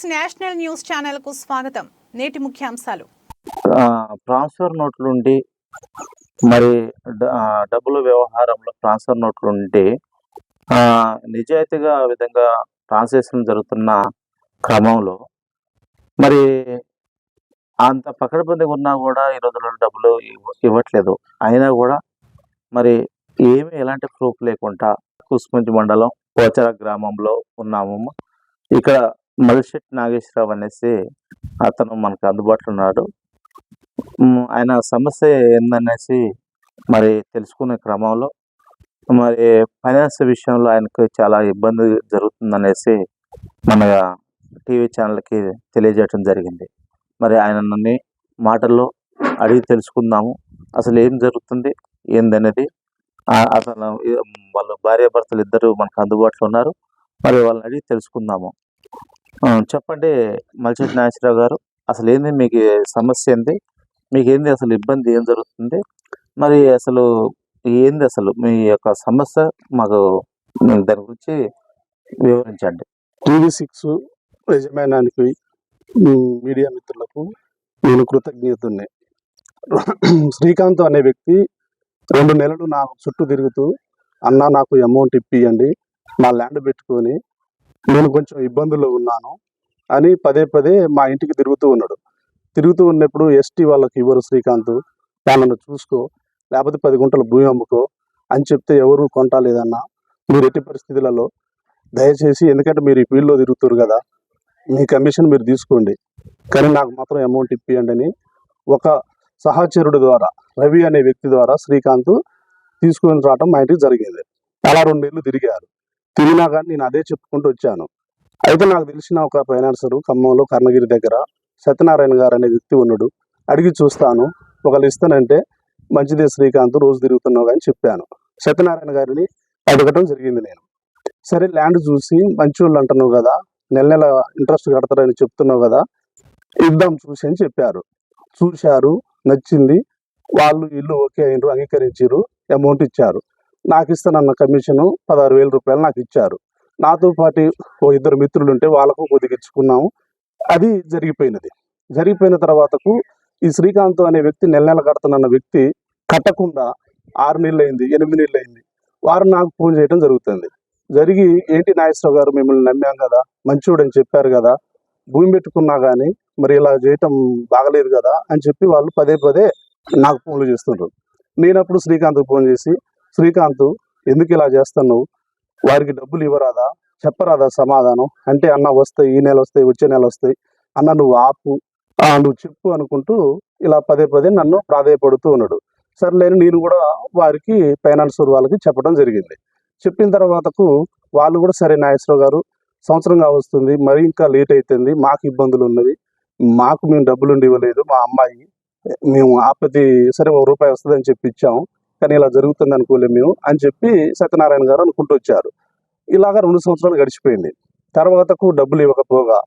Six national news ఛానల్కు స్వాగతం. నేటి ముఖ్యాంశాలు. ట్రాన్స్ఫర్ నోట్లు ఉండి మరి డ- డబ్బుల వ్యవహారంలో ట్రాన్స్ఫర్ నోట్లు ఉండి నిజాయితీగా విధంగా ట్రాన్సాక్షన్ జరుగుతున్న క్రమంలో మరి అంత పకడబందిగా ఉన్నా కూడా ఈ రోజుల్లో డబ్బులు ఇవ్వ- ఇవ్వట్లేదు. అయినా కూడా మరి ఏమీ ఎలాంటి ప్రూఫ్ లేకుండా కుస్మంచి మండలం పోచర గ్రామంలో ఉన్నాము. ఇక్కడ మల్లిశెట్టి నాగేశ్వరరావు అనేసి అతను మనకు అందుబాటులో ఉన్నాడు. ఆయన సమస్య ఏందనేసి మరి తెలుసుకునే క్రమంలో మరి ఫైనాన్స్ విషయంలో ఆయనకు చాలా ఇబ్బంది జరుగుతుందనేసి మన టీవీ ఛానల్కి తెలియజేయడం జరిగింది. మరి ఆయనని మాటల్లో అడిగి తెలుసుకుందాము. అసలు ఏం జరుగుతుంది? ఏందనేది? అసలు వాళ్ళ భార్యాభర్తలు ఇద్దరు మనకు అందుబాటులో ఉన్నారు. మరి వాళ్ళని అడిగి తెలుసుకుందాము. చెప్పండి మల్చెట్టి నాగేశ్వరరావు గారు. అసలు ఏంది మీకు సమస్య ఏంది? మీకు ఏంది అసలు ఇబ్బంది? ఏం జరుగుతుంది? మరి అసలు ఏంది అసలు మీ యొక్క సమస్య? మాకు దాని గురించి వివరించండి. టీవీ సిక్స్ యజమానానికి మీడియా మిత్రులకు నేను కృతజ్ఞతని. శ్రీకాంత్ అనే వ్యక్తి రెండు నెలలు నా చుట్టూ తిరుగుతూ అన్న నాకు అమౌంట్ ఇప్పియండి నా ల్యాండ్ పెట్టుకొని నేను కొంచెం ఇబ్బందుల్లో ఉన్నాను అని పదే పదే మా ఇంటికి తిరుగుతూ ఉన్నాడు. తిరుగుతూ ఉన్నప్పుడు ఎస్టీ వాళ్ళకి ఇవ్వరు శ్రీకాంత్ దానిని చూసుకో లేకపోతే పది గుంటల భూమి అమ్ముకో అని చెప్తే ఎవరు కొంటాలేదన్నా మీరు ఎట్టి పరిస్థితులలో దయచేసి ఎందుకంటే మీరు ఈ ఫీల్డ్లో తిరుగుతారు కదా మీ కమిషన్ మీరు తీసుకోండి. కానీ నాకు మాత్రం అమౌంట్ ఇప్పియండి అని ఒక సహచరుడు ద్వారా రవి అనే వ్యక్తి ద్వారా శ్రీకాంత్ తీసుకొని రావడం మా ఇంటికి జరిగింది. అలా రెండు నెలలు తిరిగారు. తిరిగినా కానీ నేను అదే చెప్పుకుంటూ వచ్చాను. అయితే నాకు తెలిసిన ఒక ఫైనాన్సరు ఖమ్మంలో కర్ణగిరి దగ్గర సత్యనారాయణ గారు అనే వ్యక్తి ఉన్నాడు. అడిగి చూస్తాను. ఒకళ్ళు ఇస్తానంటే మంచిదే శ్రీకాంత్ రోజు తిరుగుతున్నావు అని చెప్పాను. సత్యనారాయణ గారిని అడగటం జరిగింది నేను. సరే ల్యాండ్ చూసి మంచి వాళ్ళు అంటున్నావు కదా నెల నెల ఇంట్రెస్ట్ కడతారని చెప్తున్నావు కదా ఇద్దాం చూసి అని చెప్పారు. చూశారు నచ్చింది. వాళ్ళు ఇల్లు ఓకే అయినరు అంగీకరించారు అమౌంట్ ఇచ్చారు. నాకు ఇస్తానన్న కమిషన్ పదహారు వేల రూపాయలు నాకు ఇచ్చారు నాతో పాటు ఓ ఇద్దరు మిత్రులు ఉంటే వాళ్ళకు కొద్దిగా ఇచ్చుకున్నాము అది జరిగిపోయినది. జరిగిపోయిన తర్వాతకు ఈ శ్రీకాంత్ అనే వ్యక్తి నెల నెల కడుతున్న వ్యక్తి కట్టకుండా ఆరు నెలలు అయింది ఎనిమిది నెలలు అయింది వారు నాకు ఫోన్ చేయడం జరుగుతుంది. జరిగి ఏంటి నాగేశ్వరరావు గారు మిమ్మల్ని నమ్మాం కదా మంచివాడని అని చెప్పారు కదా భూమి పెట్టుకున్నా కానీ మరి ఇలా చేయటం బాగలేదు కదా అని చెప్పి వాళ్ళు పదే పదే నాకు ఫోన్లు చేస్తుండ్రు. నేను అప్పుడు శ్రీకాంత్కి ఫోన్ చేసి శ్రీకాంత్ ఎందుకు ఇలా చేస్తున్నావు? వారికి డబ్బులు ఇవ్వరాదా? చెప్పరాదా సమాధానం? అంటే అన్న వస్తాయి ఈ నెల వస్తాయి వచ్చే నెల వస్తాయి. అన్న నువ్వు ఆపు. నువ్వు చెప్పు అనుకుంటూ ఇలా పదే పదే నన్ను ప్రాధాయపడుతూ ఉన్నాడు. సర్లేని నేను కూడా వారికి ఫైనాన్సర్ వాళ్ళకి చెప్పడం జరిగింది. చెప్పిన తర్వాతకు వాళ్ళు కూడా సరే నాగేశ్వరరావు గారు సంవత్సరంగా వస్తుంది మరి ఇంకా లేట్ అవుతుంది మాకు ఇబ్బందులు ఉన్నవి. మాకు మేము డబ్బులు ఉండి ఇవ్వలేదు మా అమ్మాయి మేము ఆపతి సరే ఒక రూపాయి వస్తుందని చెప్పి ఇచ్చాము. కానీ ఇలా జరుగుతుంది అనుకోలేము మేము అని చెప్పి సత్యనారాయణ గారు అనుకుంటూ వచ్చారు. ఇలాగా రెండు సంవత్సరాలు గడిచిపోయింది. తర్వాతకు డబ్బులు ఇవ్వకపోగా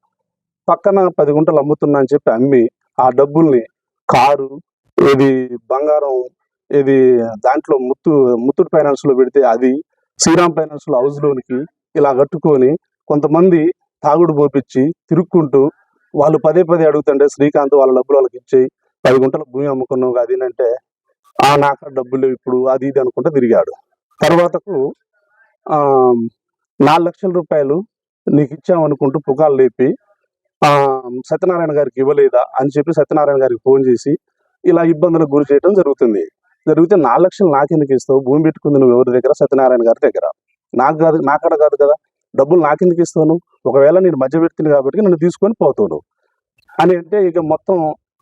పక్కన పది గుంటలు అమ్ముతున్నా అని చెప్పి అమ్మి ఆ డబ్బుల్ని కారు ఇది బంగారం ఇది దాంట్లో ముత్తు ముత్తూట్ ఫైనాన్స్లో పెడితే అది శ్రీరామ్ ఫైనాన్స్లో హౌస్ లోనికి ఇలా కట్టుకొని కొంతమంది తాగుడు పోపిచ్చి తిరుక్కుంటూ వాళ్ళు పదే పదే అడుగుతుంటే శ్రీకాంత్ వాళ్ళ డబ్బులు వాళ్ళకి ఇచ్చి పది గుంటల భూమి అమ్ముకున్నావు అది అంటే ఆ నాకు డబ్బులు ఇప్పుడు అది ఇది అనుకుంటూ తిరిగాడు. తర్వాతకు నాలుగు లక్షల రూపాయలు నీకు ఇచ్చామనుకుంటూ పుకాలు లేపి సత్యనారాయణ గారికి ఇవ్వలేదా అని చెప్పి సత్యనారాయణ గారికి ఫోన్ చేసి ఇలా ఇబ్బందులకు గురి చేయడం జరుగుతుంది. జరిగితే నాలుగు లక్షలు నాకెందుకు ఇస్తావు? భూమి పెట్టుకుంది నువ్వు ఎవరి దగ్గర? సత్యనారాయణ గారి దగ్గర. నాకు కాదు నాకడ కాదు కదా. డబ్బులు నాకెందుకు ఇస్తాను? ఒకవేళ నేను మధ్య మధ్యవర్తిని కాబట్టి నన్ను తీసుకొని పోతాను. అని అంటే ఇక మొత్తం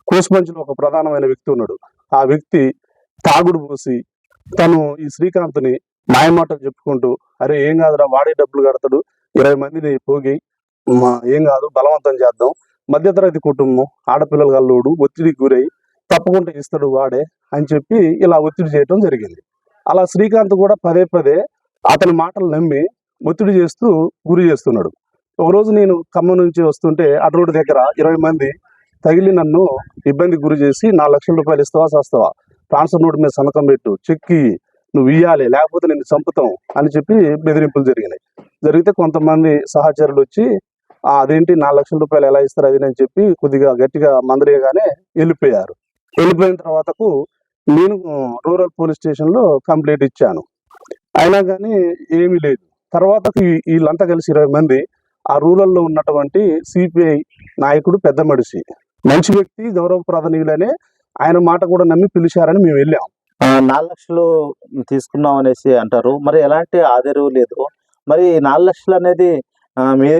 కోసుమంచులో ఒక ప్రధానమైన వ్యక్తి ఉన్నాడు. ఆ వ్యక్తి తాగుడు పోసి తను ఈ శ్రీకాంత్ని మాయమాటలు చెప్పుకుంటూ అరే ఏం కాదురా వాడే డబ్బులు కడతాడు ఇరవై మందిని పోగి మా ఏం కాదు బలవంతం చేద్దాం. మధ్యతరగతి కుటుంబం ఆడపిల్లలు కల్లోడు ఒత్తిడికి గురై తప్పకుండా ఇస్తాడు వాడే అని చెప్పి ఇలా ఒత్తిడి చేయటం జరిగింది. అలా శ్రీకాంత్ కూడా పదే పదే అతని మాటలు నమ్మి ఒత్తిడి చేస్తూ గురి చేస్తున్నాడు. ఒకరోజు నేను ఖమ్మం నుంచి వస్తుంటే అటు రోడ్డు దగ్గర ఇరవై మంది తగిలి నన్ను ఇబ్బంది గురి చేసి నాలుగు లక్షల రూపాయలు ఇస్తావా చేస్తావా? ట్రాన్స్ఫర్ నోట్ మీద సంతకం పెట్టు చెక్కి నువ్వు ఇయ్యాలి లేకపోతే నేను చంపుతాం అని చెప్పి బెదిరింపులు జరిగినాయి. జరిగితే కొంతమంది సహచరులు వచ్చి అదేంటి నాలుగు లక్షల రూపాయలు ఎలా ఇస్తారు అది అని చెప్పి కొద్దిగా గట్టిగా మందలియగానే వెళ్ళిపోయారు. వెళ్ళిపోయిన తర్వాతకు నేను రూరల్ పోలీస్ స్టేషన్లో కంప్లైంట్ ఇచ్చాను. అయినా కానీ ఏమీ లేదు. తర్వాత వీళ్ళంతా కలిసి ఇరవై మంది ఆ రూరల్లో ఉన్నటువంటి సిపిఐ నాయకుడు పెద్ద మనిషి. మంచి వ్యక్తి గౌరవ ప్రాధాన్యులనే ఆయన మాట కూడా నమ్మి పిలిచారని మేము వెళ్ళాం. నాలుగు లక్షలు తీసుకున్నాం అనేసి అంటారు. మరి ఎలాంటి ఆధారం లేదు. మరి నాలుగు లక్షలు అనేది మీ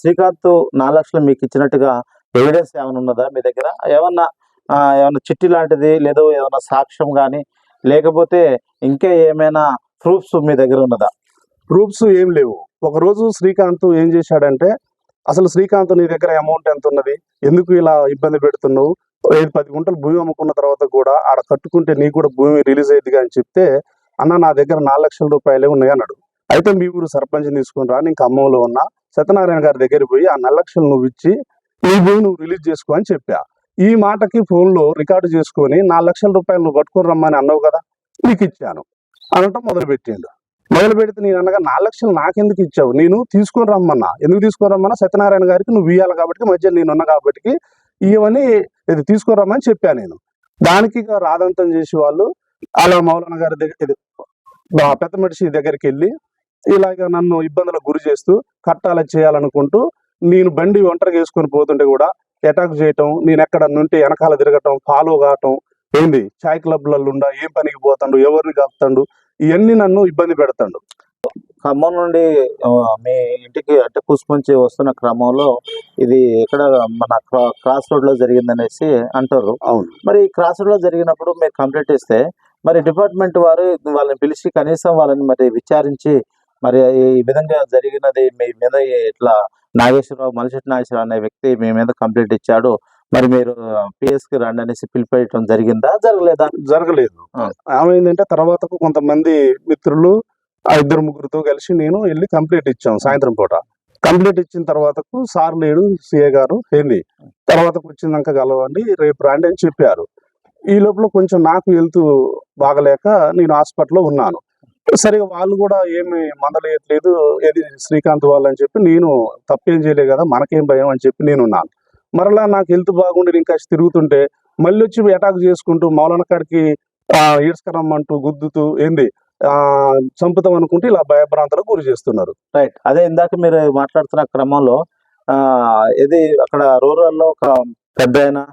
శ్రీకాంత్ నాలుగు లక్షలు మీకు ఇచ్చినట్టుగా ఎవిడెన్స్ ఏమైనా ఉన్నదా మీ దగ్గర? ఏమన్నా ఆ, ఏమన్నా చిట్టి లాంటిది లేదో ఏమన్నా సాక్ష్యం కానీ లేకపోతే ఇంకా ఏమైనా ప్రూఫ్స్ మీ దగ్గర ఉన్నదా? ప్రూఫ్స్ ఏం లేవు. ఒక రోజు శ్రీకాంత్ ఏం చేశాడంటే అసలు శ్రీకాంత్ నీ దగ్గర అమౌంట్ ఎంత ఉన్నది ఎందుకు ఇలా ఇబ్బంది పెడుతున్నావు? ఐదు పది గుంటలు భూమి అమ్ముకున్న తర్వాత కూడా ఆడ కట్టుకుంటే నీకు కూడా భూమి రిలీజ్ అయ్యింది అని చెప్తే అన్న నా దగ్గర నాలుగు లక్షల రూపాయలే ఉన్నాయి అన్నాడు. అయితే మీ ఊరు సర్పంచ్ తీసుకుని రా నేను ఖమ్మంలో ఉన్న. సత్యనారాయణ గారి దగ్గర పోయి ఆ నాలుగు లక్షలు నువ్వు ఇచ్చి నీ భూమి నువ్వు రిలీజ్ చేసుకో అని చెప్పా. ఈ మాటకి ఫోన్లో రికార్డు చేసుకొని నాలుగు లక్షల రూపాయలు నువ్వు పట్టుకొని రమ్మని అన్నావు కదా నీకు ఇచ్చాను అనటం మొదలు పెట్టిండు మొదలు పెడితే నేను అనగా నాలుగు లక్షలు నాకెందుకు ఇచ్చావు? నేను తీసుకొని రమ్మన్నా. ఎందుకు తీసుకొని రమ్మన్నా? సత్యనారాయణ గారికి నువ్వు ఇవ్వాలి కాబట్టి మధ్య నేను ఉన్నా కాబట్టి ఇవన్నీ ఇది తీసుకురామని చెప్పాను నేను. దానికి రాదంతం చేసి వాళ్ళు అలా మౌలానా గారి దగ్గర పెద్ద మనిషి దగ్గరికి వెళ్ళి ఇలాగ నన్ను ఇబ్బందులకు గురి చేస్తూ కట్టాల చేయాలనుకుంటూ నేను బండి ఒంటరిగా వేసుకొని పోతుంటే కూడా అటాక్ చేయటం నేను ఎక్కడ నుండి వెనకాల తిరగటం ఫాలో కావటం ఏంది? చాయ్ క్లబ్లలో ఉండా ఏం పనికి పోతాడు ఎవరిని కలుపుతాడు ఇవన్నీ నన్ను ఇబ్బంది పెడతాడు. ఖమ్మం నుండి మీ ఇంటికి అంటే కూసుకొంచి వస్తున్న క్రమంలో ఇది ఎక్కడ మన క్రా- క్రాస్ రోడ్లో జరిగిందనేసి అంటారు. అవును. మరి క్రాస్ రోడ్లో జరిగినప్పుడు మీరు కంప్లైంట్ ఇస్తే మరి డిపార్ట్మెంట్ వారు వాళ్ళని పిలిచి కనీసం వాళ్ళని మరి విచారించి మరి ఈ విధంగా జరిగినది మీ మీద ఇట్లా నాగేశ్వరరావు మలిశెట్టి నాగేశ్వరరావు అనే వ్యక్తి మీ మీద కంప్లైంట్ ఇచ్చాడు మరి మీరు పిఎస్కి రండి అనేసి పిలిపేయటం జరిగిందా? జరగలేదా? జరగలేదు. ఆ. ఏమైందంటే తర్వాతకు కొంతమంది మిత్రులు ఆ ఇద్దరు ముగ్గురితో కలిసి నేను వెళ్ళి కంప్లీట్ ఇచ్చాం సాయంత్రం పూట. కంప్లీట్ ఇచ్చిన తర్వాతకు సార్ లేడు సిఏ గారు ఏంది తర్వాతకు వచ్చిందాక కలవండి రేపు రాండి అని చెప్పారు. ఈ లోపల కొంచెం నాకు వెళ్తూ బాగలేక నేను హాస్పిటల్లో ఉన్నాను. సరిగా వాళ్ళు కూడా ఏమి మందలేయట్లేదు ఏది శ్రీకాంత్ వాళ్ళు అని చెప్పి నేను తప్పేం చేయలేదు కదా మనకేం భయం అని చెప్పి నేను ఉన్నాను. మరలా నాకు హెల్త్ బాగుండి ఇంకా తిరుగుతుంటే మళ్ళీ వచ్చి అటాక్ చేసుకుంటూ మౌలాన కాడికి ఈడ్స్కరమ్మంటూ గుద్దుతూ ఏంది? చంపుతాం అనుకుంటే ఇలా భయభ్రాంతలకు గురి చేస్తున్నారు. రైట్ అదే ఇందాక మీరు మాట్లాడుతున్న క్రమంలో ఆ ఇది అక్కడ రూరల్లో ఒక పెద్ద ఆయన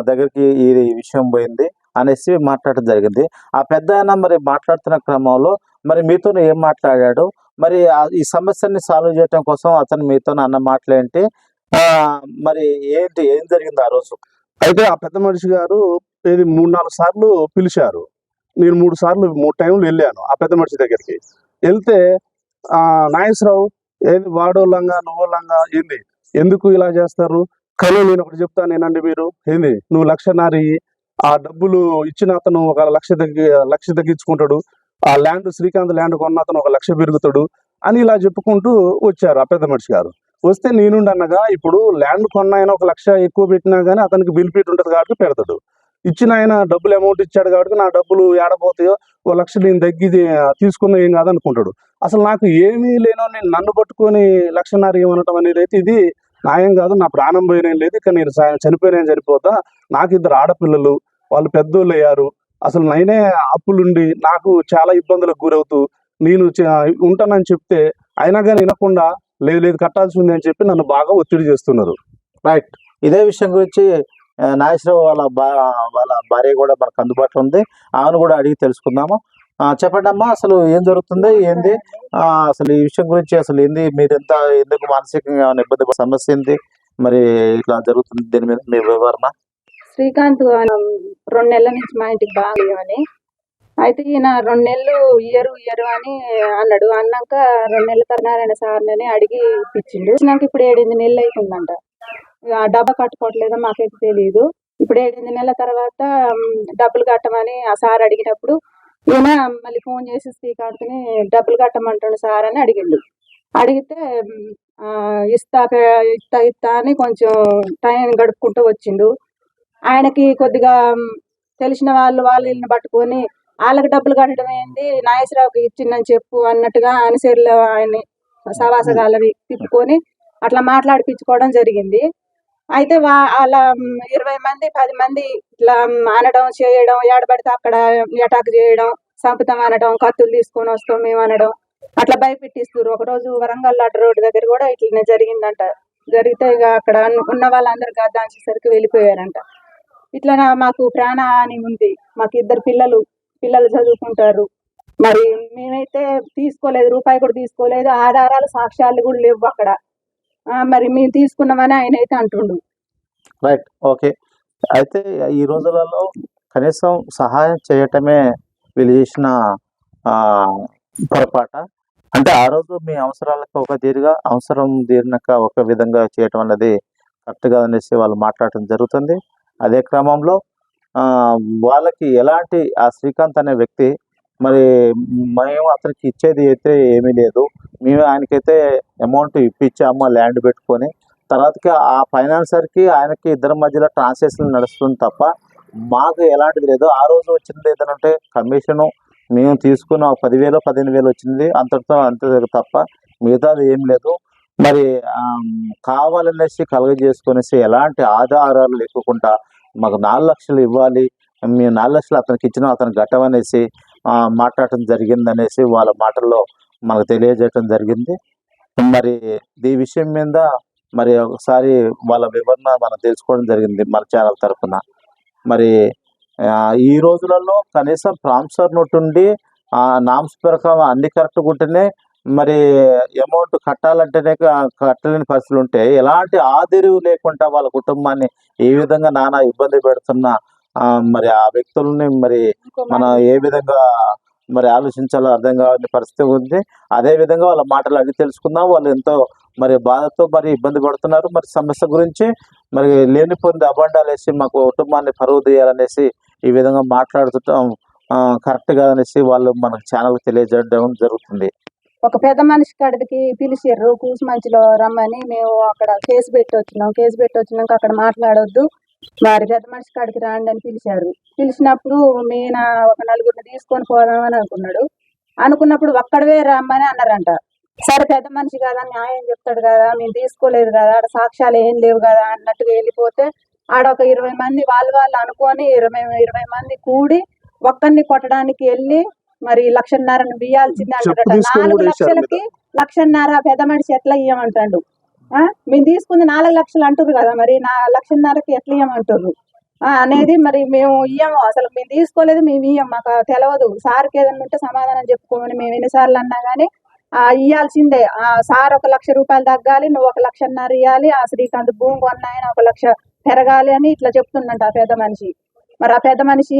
దగ్గరికి ఈ విషయం పోయింది అనేసి మాట్లాడటం జరిగింది. ఆ పెద్ద ఆయన మరి మాట్లాడుతున్న క్రమంలో మరి మీతో ఏం మాట్లాడాడు? మరి ఆ- ఈ సమస్యని సాల్వ్ చేయడం కోసం అతను మీతో అన్న మాటలేంటి? ఆ మరి ఏంటి? ఏం జరిగింది ఆ రోజు? అయితే ఆ పెద్ద మనిషి గారు ఏది మూడు నాలుగు సార్లు పిలిచారు. నేను మూడు సార్లు మూడు టైంలు వెళ్ళాను ఆ పెద్ద మనిషి దగ్గరికి. వెళ్తే ఆ నాగేశ్వరరావు ఏది వాడోళ్ళంగా నువ్వోళ్ళంగా ఏంది? ఎందుకు ఇలా చేస్తారు? కానీ నేను ఒకటి చెప్తాను నేనండి మీరు. ఏంది? నువ్వు లక్షన్నర ఆ డబ్బులు ఇచ్చిన అతను ఒక లక్ష తగ్గి లక్ష తగ్గించుకుంటాడు. ఆ ల్యాండ్ శ్రీకాంత్ ల్యాండ్ కొన్న అతను ఒక లక్ష పెరుగుతాడు అని ఇలా చెప్పుకుంటూ వచ్చారు ఆ పెద్ద మనిషి గారు. వస్తే నేనుండి అన్నగా ఇప్పుడు ల్యాండ్ కొన్న ఆయన ఒక లక్ష ఎక్కువ పెట్టినా కానీ అతనికి బెనిఫిట్ ఉంటుంది కాబట్టి పెడతాడు. ఇచ్చిన ఆయన డబ్బులు అమౌంట్ ఇచ్చాడు కాబట్టి నా డబ్బులు ఏడపోతాయో ఓ లక్ష నేను తగ్గి తీసుకున్న ఏం కాదనుకుంటాడు. అసలు నాకు ఏమీ లేనో నేను నన్ను పట్టుకొని లక్షన్నర ఏమనటం అనేది అయితే ఇది న్యాయం కాదు నా ప్రాణం పోయిన లేదు ఇక నేను సా- చనిపోయినా చనిపోతా నాకు ఇద్దరు ఆడపిల్లలు వాళ్ళు పెద్దోళ్ళు అయ్యారు. అసలు నేనే అప్పులుండి నాకు చాలా ఇబ్బందులకు గురవుతూ నేను ఉంటానని చెప్తే అయినా కానీ వినకుండా లేదు లేదు కట్టాల్సి ఉంది అని చెప్పి నన్ను బాగా ఒత్తిడి చేస్తున్నారు. రైట్ ఇదే విషయం గురించి నాగేశ్వరరావు వాళ్ళ బా వాళ్ళ భార్య కూడా మనకు అందుబాటులో ఉంది. ఆమెను కూడా అడిగి తెలుసుకుందాము. ఆ, చెప్పండి అమ్మా అసలు ఏం జరుగుతుంది? ఏంది? ఆ, అసలు ఈ విషయం గురించి అసలు ఏంది? మీరు ఎంత ఎందుకు మానసికంగా ఇబ్బంది సమస్య ఏంది? మరి ఇట్లా జరుగుతుంది దీని మీద మీ వివరణ. శ్రీకాంత్ ఆయన రెండు నెలల నుంచి మా ఇంటికి బాగాలేమని అయితే ఈయన రెండు నెలలు ఇయ్యరు ఇయ్యరు అని అన్నాడు. అన్నాక రెండు నెలల తరనారాయణ సార్ని అడిగి ఇప్పించిండు. నాకు ఇప్పుడు ఏడెనిమిది నెలలు అవుతుందంట డబ్బా కట్టుకోవట్లేదో మాకైతే తెలియదు ఇప్పుడు ఏడెనిమిది నెలల తర్వాత డబ్బులు కట్టమని ఆ సార్ అడిగినప్పుడు ఈయన మళ్ళీ ఫోన్ చేసి శ్రీకాంత్ని డబ్బులు కట్టమంటాడు సార్ అని అడిగిండు. అడిగితే ఇస్తా ఇస్తా ఇస్తా అని కొంచెం టైం గడుపుకుంటూ వచ్చిండు. ఆయనకి కొద్దిగా తెలిసిన వాళ్ళు వాళ్ళని పట్టుకొని వాళ్ళకి డబ్బులు కట్టడం ఏంది? నాగేశ్వరరావుకి ఇచ్చిందని చెప్పు అన్నట్టుగా అనుసరిలో ఆయన్ని సవాసగాళ్ళని తిప్పుకొని అట్లా మాట్లాడిపించుకోవడం జరిగింది. అయితే వా అలా ఇరవై మంది పది మంది ఇట్లా అనడం చేయడం ఏడబడితే అక్కడ అటాక్ చేయడం సంపుతం అనడం కత్తులు తీసుకొని వస్తాం మేము అనడం అట్లా భయపెట్టిస్తారు ఒకరోజు వరంగల్ అడ్డ రోడ్డు దగ్గర కూడా ఇట్లనే జరిగిందంట. జరిగితే ఇక అక్కడ ఉన్న- వాళ్ళందరూ గద్దాంచేసరికి వెళ్ళిపోయారంట. ఇట్లా మాకు ప్రాణ హాని ఉంది. మాకు ఇద్దరు పిల్లలు పిల్లలు చదువుకుంటారు. మరి మేమైతే తీసుకోలేదు రూపాయి కూడా తీసుకోలేదు ఆధారాలు సాక్ష్యాలు కూడా లేవు అక్కడ. మరి మేము తీసుకున్నామని ఆయన అయితే అంటుండు. రైట్ ఓకే అయితే ఈ రోజులలో కనీసం సహాయం చేయటమే వీళ్ళు చేసిన పొరపాట. అంటే ఆ రోజు మీ అవసరాలకు ఒక తీరుగా అవసరం తీరినాక ఒక విధంగా చేయటం అనేది కరెక్ట్గా అనేసి వాళ్ళు మాట్లాడటం జరుగుతుంది. అదే క్రమంలో వాళ్ళకి ఎలాంటి ఆ శ్రీకాంత్ అనే వ్యక్తి మరి మేము అతనికి ఇచ్చేది అయితే ఏమీ లేదు. మేము ఆయనకైతే అమౌంట్ ఇప్పించాము ల్యాండ్ పెట్టుకొని. తర్వాతకి ఆ ఫైనాన్సర్కి ఆయనకి ఇద్దరి మధ్యలో ట్రాన్సాక్షన్ నడుస్తుంది తప్ప మాకు ఎలాంటిది లేదు. ఆ రోజు వచ్చింది ఏదంటే కమిషను మేము తీసుకున్న పదివేలు పదిహేను వేలు వచ్చింది. అంతటితో అంతే తప్ప మిగతాది ఏం లేదు. మరి కావాలనేసి కలగజేసుకునేసి ఎలాంటి ఆధారాలు లేకుండా మాకు నాలుగు లక్షలు ఇవ్వాలి. మేము నాలుగు లక్షలు అతనికి ఇచ్చిన అతను గట్టమనేసి అనేసి మాట్లాడటం జరిగిందనేసి వాళ్ళ మాటల్లో మనకు తెలియజేయటం జరిగింది. మరి ఈ విషయం మీద మరి ఒకసారి వాళ్ళ వివరణ మనం తెలుసుకోవడం జరిగింది మన ఛానల్ తరఫున. మరి ఈ రోజులలో కనీసం ప్రాంసర్ నోట్ ఉండి నామ్స్ ప్రకారం అన్ని కరెక్ట్గా ఉంటేనే మరి అమౌంట్ కట్టాలంటేనే కట్టలేని పరిస్థితులు ఉంటాయి. ఎలాంటి ఆదిరివు లేకుండా వాళ్ళ కుటుంబాన్ని ఏ విధంగా నానా ఇబ్బంది పెడుతున్న మరి ఆ వ్యక్తుల్ని మరి మనం ఏ విధంగా మరి ఆలోచించాలో అర్థం కాని పరిస్థితి ఉంది. అదే విధంగా వాళ్ళ మాటలు అడిగి తెలుసుకుందాం. వాళ్ళు ఎంతో మరి బాధతో మరి ఇబ్బంది పడుతున్నారు. మరి సమస్య గురించి మరి లేని పొంది అబండాలు వేసి మాకు కుటుంబాన్ని పరువు తీయాలనేసి ఈ విధంగా మాట్లాడుతుంటాం. కరెక్ట్ కాదనేసి వాళ్ళు మనకు ఛానల్ తెలియజేయడం జరుగుతుంది. ఒక పెద్ద మనిషి కాడికి పిలిచారు కూసుమంచిలో రమ్మని. మేము అక్కడ కేసు పెట్టి వచ్చినాం. కేసు పెట్టి వచ్చినాక అక్కడ మాట్లాడొద్దు. వారి పెద్ద మనిషి కాడికి రాండి అని పిలిచారు. పిలిచినప్పుడు మీన ఒక నలుగురిని తీసుకొని పోదామని అనుకున్నాడు. అనుకున్నప్పుడు ఒక్కడవే రమ్మని అన్నారంట. సరే పెద్ద మనిషి కదా న్యాయం చెప్తాడు కదా మేము తీసుకోలేదు కదా ఆడ సాక్ష్యాలు ఏం లేవు కదా అన్నట్టుగా వెళ్ళిపోతే ఆడ ఒక ఇరవై మంది వాళ్ళు వాళ్ళు అనుకొని ఇరవై ఇరవై మంది కూడి ఒక్కరిని కొట్టడానికి వెళ్ళి మరి లక్షన్నరను బియ్యాల్సిందే అంటాడట నాలుగు లక్షలకి లక్షన్నర పెద్ద మనిషి ఎట్లా ఇయ్యమంటాడు? మేము తీసుకుంది నాలుగు లక్షలు అంటారు కదా మరి నా లక్షన్నరకి ఎట్లా ఇయ్యమంటారు ఆ, అనేది మరి మేము ఇయ్యము. అసలు మేము తీసుకోలేదు మేము ఇయ్యం. మాకు తెలియదు సార్కి ఏదైనా ఉంటే సమాధానం చెప్పుకోమని మేము ఎన్నిసార్లు అన్నా కానీ ఆ ఇయ్యాల్సిందే. ఆ సార్ ఒక లక్ష రూపాయలు తగ్గాలి నువ్వు ఒక లక్షన్నర ఇవ్వాలి ఆ శ్రీకాంత్ భూమి కొన్నాయని ఒక లక్ష పెరగాలి అని ఇట్లా చెప్తుండంట ఆ పెద్ద మనిషి. మరి ఆ పెద్ద మనిషి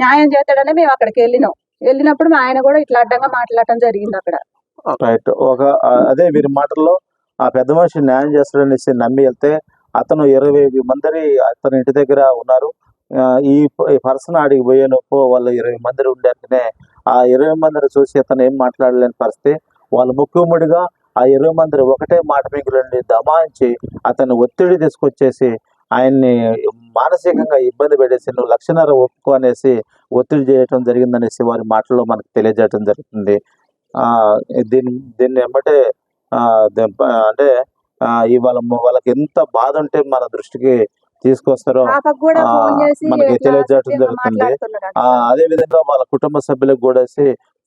న్యాయం చేస్తాడని మేము అక్కడికి వెళ్ళినాం. వెళ్ళినప్పుడు మా ఆయన కూడా ఇట్లా అడ్డంగా మాట్లాడటం జరిగింది అక్కడ. రైట్ ఒక అదే వీరి మాటల్లో ఆ పెద్ద మనిషి న్యాయం చేస్తాడనేసి నమ్మి వెళ్తే అతను ఇరవై మంది అతని ఇంటి దగ్గర ఉన్నారు. ఈ పర్సన్ ఆడికి పోయేలోపు వాళ్ళు ఇరవై మంది ఉండేటనే ఆ ఇరవై మందిని చూసి అతను ఏం మాట్లాడలేని పరిస్థితి. వాళ్ళు ముఖ్యముడిగా ఆ ఇరవై మంది ఒకటే మాట మిగులండి దమాయించి అతను ఒత్తిడి తీసుకొచ్చేసి ఆయన్ని మానసికంగా ఇబ్బంది పెట్టేసి నువ్వు లక్షన్నర ఒప్పుకో అనేసి ఒత్తిడి చేయటం జరిగిందనేసి వారి మాటల్లో మనకు తెలియజేయటం జరుగుతుంది. దీన్ని దీన్ని ఏమంటే అంటే ఆ, ఇవాళ వాళ్ళకి ఎంత బాధ ఉంటే మన దృష్టికి తీసుకొస్తారో పాపకు కూడా ఆ, ఫోన్ చేసి మనకి సత్యంగా జరుగుతుంది. అదే విధంగా వాళ్ళ కుటుంబ సభ్యులకు కూడా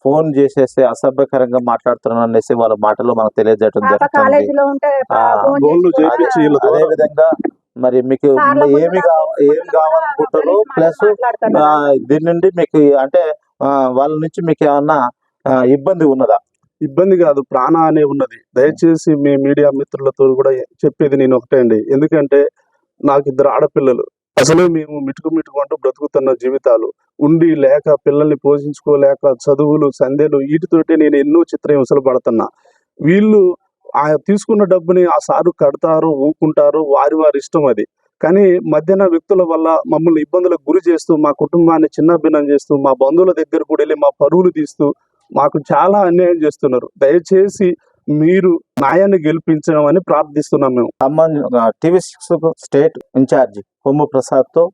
ఫోన్ చేసేసి అసభ్యకరంగా మాట్లాడుతున్నారు అనేసి వాళ్ళ మాటలో మనకు తెలియజేయటం పాప జరుగుతుంది. అదే విధంగా మరి మీకు ఏమి ఏం కావాలనుకుంటారు ప్లస్ దీని నుండి మీకు అంటే వాళ్ళ నుంచి మీకు ఏమన్నా ఇబ్బంది ఉన్నదా? ఇబ్బంది కాదు ప్రాణ అనే ఉన్నది. దయచేసి మీ మీడియా మిత్రులతో కూడా చెప్పేది నేను ఒకటే అండి. ఎందుకంటే నాకు ఇద్దరు ఆడపిల్లలు. అసలు మేము మిటుకు మిటుకు అంటూ బ్రతుకుతున్న జీవితాలు. ఉండి లేక పిల్లల్ని పోషించుకోలేక చదువులు సందేలు వీటితోటి నేను ఎన్నో చిత్రహింసలు పడుతున్నా. వీళ్ళు ఆ తీసుకున్న డబ్బుని ఆ సారు కడతారు ఊకుంటారు వారి వారి ఇష్టం అది. కానీ మధ్యన వ్యక్తుల వల్ల మమ్మల్ని ఇబ్బందులకు గురి చేస్తూ మా కుటుంబాన్ని చిన్నభిన్నం చేస్తూ మా బంధువుల దగ్గర కూడా వెళ్ళి మా పరువులు తీస్తూ మాకు చాలా అన్యాయం చేస్తున్నారు. దయచేసి మీరు న్యాయాన్ని గెలిపించడం అని ప్రార్థిస్తున్నాం మేము. Khammam TV six state in charge Prasad ప్రసాద్తో